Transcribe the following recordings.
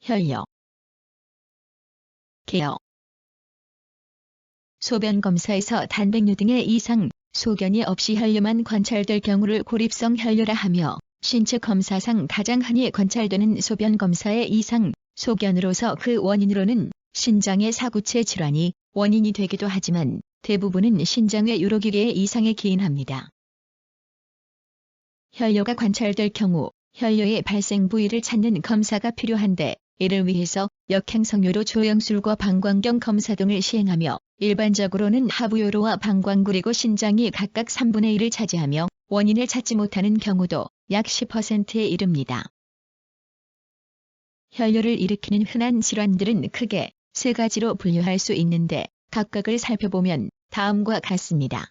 혈뇨 개요 소변 검사에서 단백뇨 등의 이상, 소견이 없이 혈뇨만 관찰될 경우를 고립성 혈뇨라 하며 신체 검사상 가장 흔히 관찰되는 소변 검사의 이상, 소견으로서 그 원인으로는 신장의 사구체 질환이 원인이 되기도 하지만 대부분은 신장의 유로기계의 이상에 기인합니다. 혈뇨가 관찰될 경우 혈뇨의 발생 부위를 찾는 검사가 필요한데 이를 위해서 역행성요로 조영술과 방광경 검사 등을 시행하며 일반적으로는 하부요로와 방광 그리고 신장이 각각 3분의 1을 차지하며 원인을 찾지 못하는 경우도 약 10%에 이릅니다. 혈뇨를 일으키는 흔한 질환들은 크게 세 가지로 분류할 수 있는데 각각을 살펴보면 다음과 같습니다.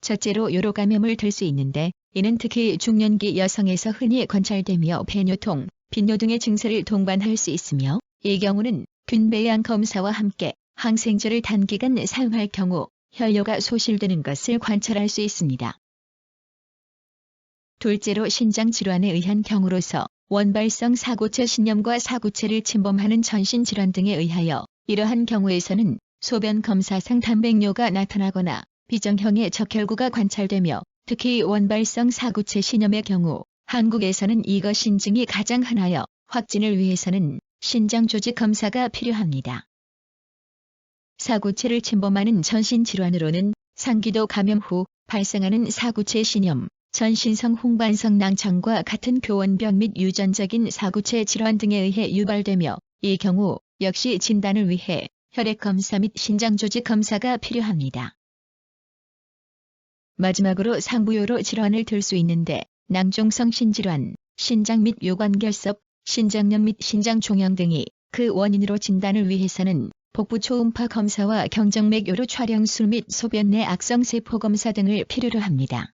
첫째로 요로 감염을 들 수 있는데 이는 특히 중년기 여성에서 흔히 관찰되며 배뇨통, 빈뇨 등의 증세를 동반할 수 있으며 이 경우는 균배양 검사와 함께 항생제를 단기간 사용할 경우 혈뇨가 소실되는 것을 관찰할 수 있습니다. 둘째로 신장 질환에 의한 경우로서 원발성 사구체 신염과 사구체를 침범하는 전신 질환 등에 의하여 이러한 경우에서는 소변 검사상 단백뇨가 나타나거나 비정형의 적혈구가 관찰되며 특히 원발성 사구체 신염의 경우 한국에서는 이거 신증이 가장 흔하여 확진을 위해서는 신장 조직 검사가 필요합니다. 사구체를 침범하는 전신 질환으로는 상기도 감염 후 발생하는 사구체 신염, 전신성 홍반성 낭창과 같은 교원병 및 유전적인 사구체 질환 등에 의해 유발되며 이 경우 역시 진단을 위해 혈액 검사 및 신장 조직 검사가 필요합니다. 마지막으로 상부요로 질환을 들 수 있는데 낭종성 신질환, 신장 및 요관결석, 신장염 및 신장종양 등이 그 원인으로 진단을 위해서는 복부 초음파 검사와 경정맥 요로 촬영술 및 소변 내 악성 세포 검사 등을 필요로 합니다.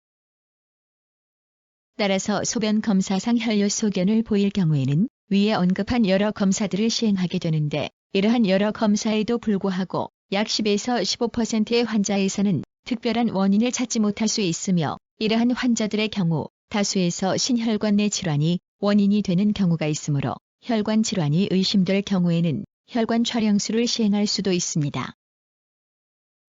따라서 소변 검사상 혈뇨 소견을 보일 경우에는 위에 언급한 여러 검사들을 시행하게 되는데 이러한 여러 검사에도 불구하고 약 10에서 15%의 환자에서는 특별한 원인을 찾지 못할 수 있으며 이러한 환자들의 경우 다수에서 신혈관 내 질환이 원인이 되는 경우가 있으므로 혈관 질환이 의심될 경우에는 혈관 촬영술을 시행할 수도 있습니다.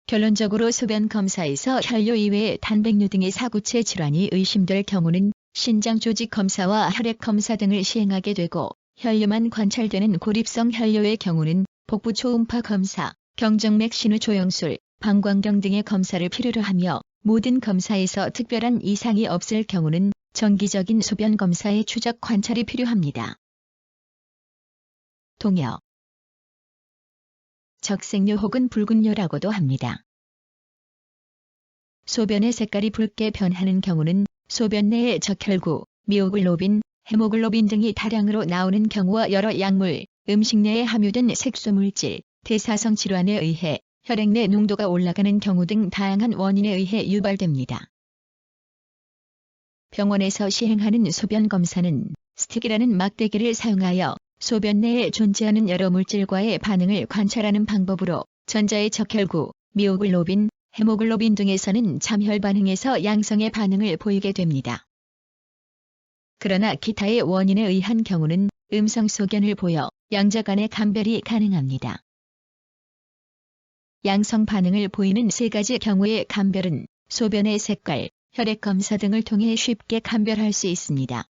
결론적으로 소변 검사에서 혈뇨 이외의 단백뇨 등의 사구체 질환이 의심될 경우는 신장 조직 검사와 혈액 검사 등을 시행하게 되고 혈뇨만 관찰되는 고립성 혈뇨의 경우는 복부 초음파 검사, 경정맥 신우 조영술, 방광경 등의 검사를 필요로 하며 모든 검사에서 특별한 이상이 없을 경우는 정기적인 소변 검사의 추적 관찰이 필요합니다. 동여 적색뇨 혹은 붉은뇨라고도 합니다. 소변의 색깔이 붉게 변하는 경우는 소변 내에 적혈구, 미오글로빈, 헤모글로빈 등이 다량으로 나오는 경우와 여러 약물, 음식 내에 함유된 색소물질, 대사성 질환에 의해 혈액 내 농도가 올라가는 경우 등 다양한 원인에 의해 유발됩니다. 병원에서 시행하는 소변 검사는 스틱이라는 막대기를 사용하여 소변 내에 존재하는 여러 물질과의 반응을 관찰하는 방법으로 전자의 적혈구, 미오글로빈, 헤모글로빈 등에서는 잠혈 반응에서 양성의 반응을 보이게 됩니다. 그러나 기타의 원인에 의한 경우는 음성 소견을 보여 양자 간의 감별이 가능합니다. 양성 반응을 보이는 세 가지 경우의 감별은 소변의 색깔, 혈액 검사 등을 통해 쉽게 감별할 수 있습니다.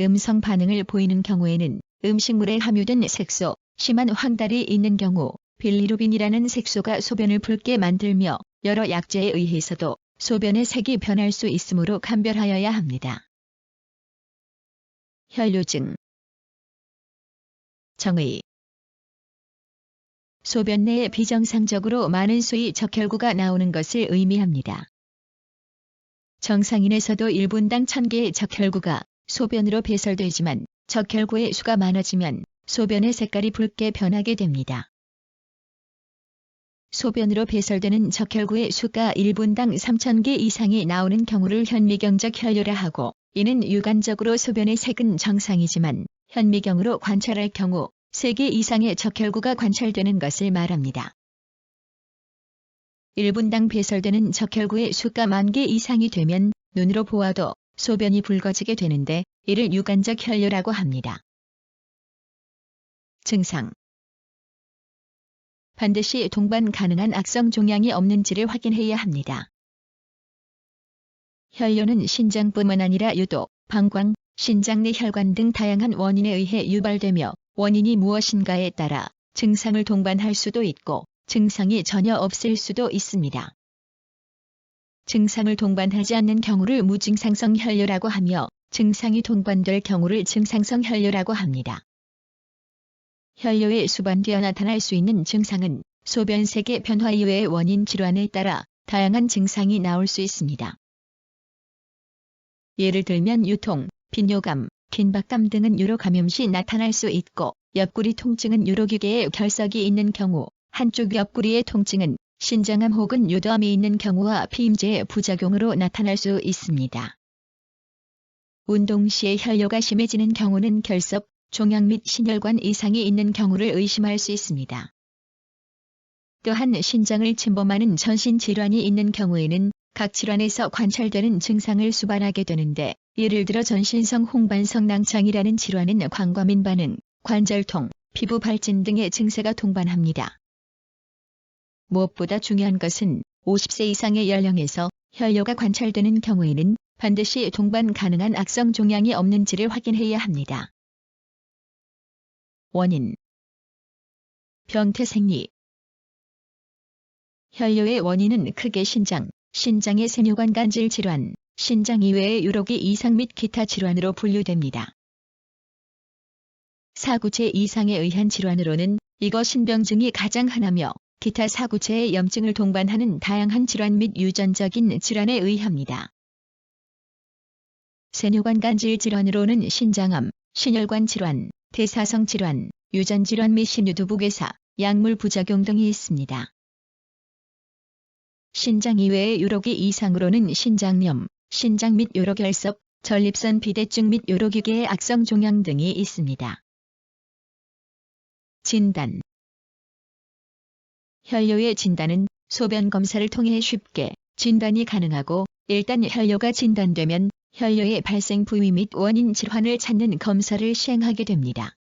음성 반응을 보이는 경우에는 음식물에 함유된 색소, 심한 황달이 있는 경우 빌리루빈이라는 색소가 소변을 붉게 만들며 여러 약제에 의해서도 소변의 색이 변할 수 있으므로 감별하여야 합니다. 혈뇨증 정의 소변 내에 비정상적으로 많은 수의 적혈구가 나오는 것을 의미합니다. 정상인에서도 1분당 1000개의 적혈구가 소변으로 배설되지만 적혈구의 수가 많아지면 소변의 색깔이 붉게 변하게 됩니다. 소변으로 배설되는 적혈구의 수가 1분당 3000개 이상이 나오는 경우를 현미경적 혈뇨라 하고 이는 유관적으로 소변의 색은 정상이지만 현미경으로 관찰할 경우 3개 이상의 적혈구가 관찰되는 것을 말합니다. 1분당 배설되는 적혈구의 수가 만 개 이상이 되면 눈으로 보아도 소변이 붉어지게 되는데 이를 유관적 혈뇨라고 합니다. 증상 반드시 동반 가능한 악성 종양이 없는지를 확인해야 합니다. 혈뇨는 신장뿐만 아니라 유도, 방광, 신장 내 혈관 등 다양한 원인에 의해 유발되며 원인이 무엇인가에 따라 증상을 동반할 수도 있고 증상이 전혀 없을 수도 있습니다. 증상을 동반하지 않는 경우를 무증상성 혈뇨라고 하며 증상이 동반될 경우를 증상성 혈뇨라고 합니다. 혈뇨의 수반되어 나타날 수 있는 증상은 소변색의 변화 이외의 원인 질환에 따라 다양한 증상이 나올 수 있습니다. 예를 들면 유통, 빈뇨감, 긴박감 등은 유로 감염 시 나타날 수 있고 옆구리 통증은 유로기계에 결석이 있는 경우 한쪽 옆구리의 통증은 신장암 혹은 요도암이 있는 경우와 피임제의 부작용으로 나타날 수 있습니다. 운동 시에 혈뇨가 심해지는 경우는 결석, 종양 및 신혈관 이상이 있는 경우를 의심할 수 있습니다. 또한 신장을 침범하는 전신 질환이 있는 경우에는 각 질환에서 관찰되는 증상을 수반하게 되는데 예를 들어 전신성 홍반성 낭창이라는 질환은 광과민 반응, 관절통, 피부 발진 등의 증세가 동반합니다. 무엇보다 중요한 것은 50세 이상의 연령에서 혈뇨가 관찰되는 경우에는 반드시 동반 가능한 악성 종양이 없는지를 확인해야 합니다. 원인 병태 생리 혈뇨의 원인은 크게 신장, 신장의 세뇨관 간질 질환, 신장 이외의 유로기 이상 및 기타 질환으로 분류됩니다. 사구체 이상에 의한 질환으로는 이거 신병증이 가장 흔하며 기타 사구체의 염증을 동반하는 다양한 질환 및 유전적인 질환에 의합니다. 세뇨관 간질 질환으로는 신장암, 신혈관 질환, 대사성 질환, 유전 질환 및 신유두부괴사, 약물 부작용 등이 있습니다. 신장 이외의 유로기 이상으로는 신장염, 신장 및 요로결석, 전립선 비대증 및 요로기계의 악성 종양 등이 있습니다. 진단 혈뇨의 진단은 소변 검사를 통해 쉽게 진단이 가능하고 일단 혈뇨가 진단되면 혈뇨의 발생 부위 및 원인 질환을 찾는 검사를 시행하게 됩니다.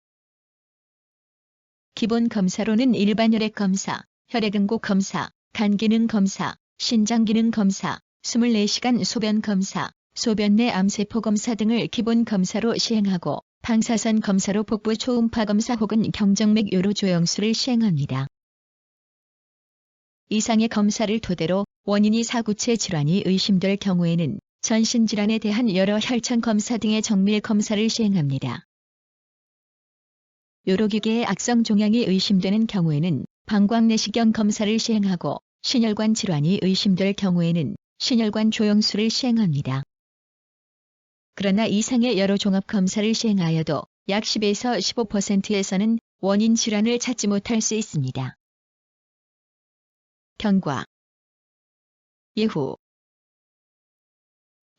기본 검사로는 일반 혈액 검사, 혈액응고 검사, 간 기능 검사, 신장 기능 검사, 24시간 소변 검사, 소변 내 암세포 검사 등을 기본 검사로 시행하고 방사선 검사로 복부 초음파 검사 혹은 경정맥 요로 조영수를 시행합니다. 이상의 검사를 토대로 원인이 사구체 질환이 의심될 경우에는 전신질환에 대한 여러 혈청 검사 등의 정밀 검사를 시행합니다. 요로기계의 악성 종양이 의심되는 경우에는 방광내시경 검사를 시행하고 신혈관 질환이 의심될 경우에는 신혈관 조영수를 시행합니다. 그러나 이상의 여러 종합 검사를 시행하여도 약 10에서 15%에서는 원인 질환을 찾지 못할 수 있습니다. 경과 예후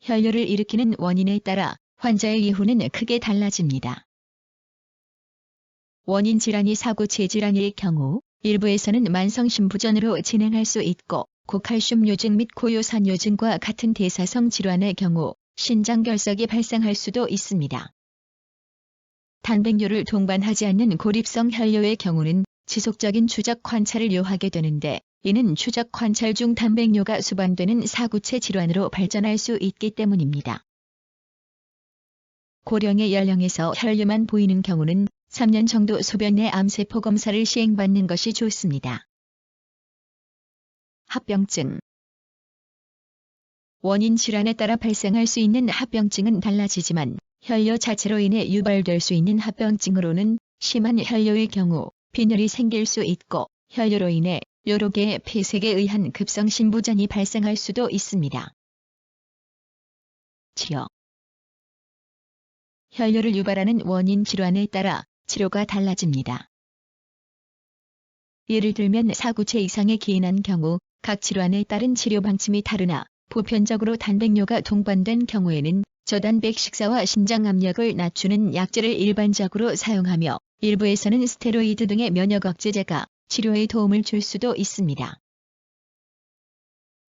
혈뇨를 일으키는 원인에 따라 환자의 예후는 크게 달라집니다. 원인 질환이 사고 재질환일 경우 일부에서는 만성 심부전으로 진행할 수 있고 고칼슘 요증 및 고요산 요증과 같은 대사성 질환의 경우 신장결석이 발생할 수도 있습니다. 단백뇨를 동반하지 않는 고립성 혈뇨의 경우는 지속적인 추적 관찰을 요하게 되는데 이는 추적 관찰 중 단백뇨가 수반되는 사구체 질환으로 발전할 수 있기 때문입니다. 고령의 연령에서 혈뇨만 보이는 경우는 3년 정도 소변 내 암세포 검사를 시행받는 것이 좋습니다. 합병증 원인 질환에 따라 발생할 수 있는 합병증은 달라지지만 혈뇨 자체로 인해 유발될 수 있는 합병증으로는 심한 혈뇨의 경우 빈혈이 생길 수 있고 혈뇨로 인해 개의 폐색에 의한 급성 신부전이 발생할 수도 있습니다. 치료 혈뇨를 유발하는 원인 질환에 따라 치료가 달라집니다. 예를 들면 사구체 이상의 기인한 경우 각 질환에 따른 치료 방침이 다르나 보편적으로 단백뇨가 동반된 경우에는 저단백 식사와 신장 압력을 낮추는 약제를 일반적으로 사용하며 일부에서는 스테로이드 등의 면역 억제제가 치료에 도움을 줄 수도 있습니다.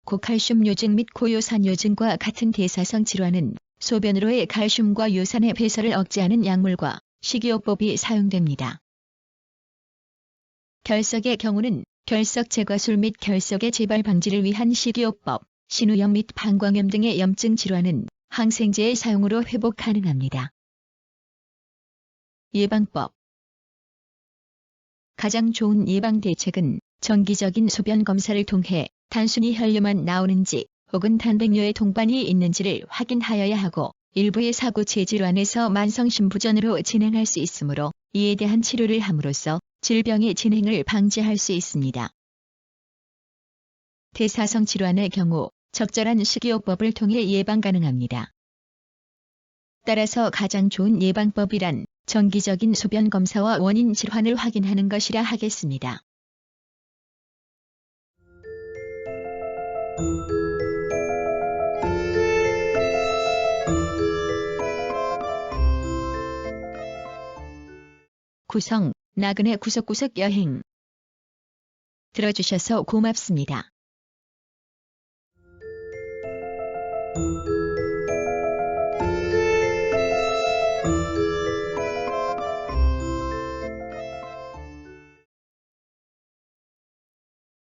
고칼슘 요증 및 고요산 요증과 같은 대사성 질환은 소변으로의 칼슘과 요산의 배설을 억제하는 약물과 식이요법이 사용됩니다. 결석의 경우는 결석 제거술 및 결석의 재발 방지를 위한 식이요법, 신우염 및 방광염 등의 염증 질환은 항생제의 사용으로 회복 가능합니다. 예방법 가장 좋은 예방 대책은 정기적인 소변 검사를 통해 단순히 혈류만 나오는지 혹은 단백뇨의 동반이 있는지를 확인하여야 하고 일부의 사고 체 질환에서 만성심부전으로 진행할 수 있으므로 이에 대한 치료를 함으로써 질병의 진행을 방지할 수 있습니다. 대사성 질환의 경우 적절한 식이요법을 통해 예방 가능합니다. 따라서 가장 좋은 예방법이란 정기적인 소변 검사와 원인 질환을 확인하는 것이라 하겠습니다. 구성 나그네 구석구석 여행 들어주셔서 고맙습니다.